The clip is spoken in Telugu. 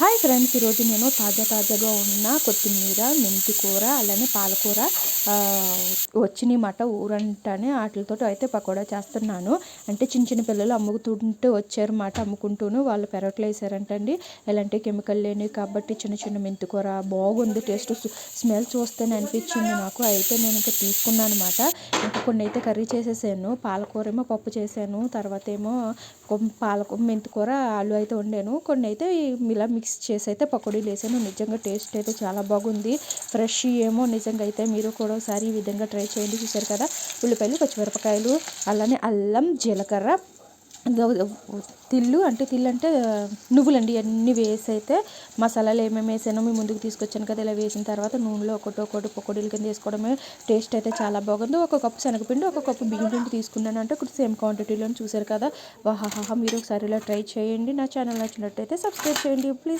హాయ్ ఫ్రెండ్స్ ఈరోజు నేను తాజా తాజాగా ఉన్న కొత్తిమీర మెంతి కూర అలానే పాలకూర ఆ, వచ్చినాయన్నమాట ఊరంటానే వాటితో అయితే పకోడా చేస్తున్నాను. అంటే చిన్న చిన్న పిల్లలు అమ్ముతుంటే వచ్చారన్నమాట అమ్ముకుంటూను వాళ్ళు పెరట్లో వేసారంటండి. ఎలాంటి కెమికల్ లేనివి కాబట్టి చిన్న చిన్న మెంతి కూర బాగుంది టేస్ట్ స్మెల్ చూస్తేనే అనిపించింది నాకు. అయితే నేను ఇంకా తీసుకున్నాను అనమాట ఇంకా కొన్ని అయితే కర్రీ చేసేసాను. పాలకూర ఏమో పప్పు చేశాను తర్వాత ఏమో కొం- మెంతి మెంతికూర ఆలు అయితే వండాను. కొన్ని అయితే ఇలా మిక్స్ మిక్స్ చేసి అయితే పకోడీలు వేసాను నిజంగా టేస్ట్ అయితే చాలా బాగుంది. ఫ్రెష్ ఏమో నిజంగా అయితే మీరు కూడా ఒకసారి ఈ విధంగా ట్రై చేయండి. చూసారు కదా? ఉల్లిపాయలు పచ్చిమిరపకాయలు అలానే అల్లం జీలకర్ర తిల్లు అంటే తిల్లు అంటే నువ్వులండి అన్నీ వేసి అయితే మసాలాలు ఏమేమి వేసానో మీ ముందుకు తీసుకొచ్చాను కదా. ఇలా వేసిన తర్వాత నూనెలో ఒకటి ఒకటి పకోడీలు కింద వేసుకోవడమే టేస్ట్ అయితే చాలా బాగుంది. ఒక కప్పు శనగపిండి ఒక కప్పు బియ్యం పిండి తీసుకున్నాను అంటే ఇప్పుడు సేమ్ క్వాంటిటీలో చూసారు కదా. వాహాహా మీరు ఒకసారి ఇలా ట్రై చేయండి. నా ఛానల్ నచ్చినట్టయితే సబ్స్క్రైబ్ చేయండి. ప్లీజ్.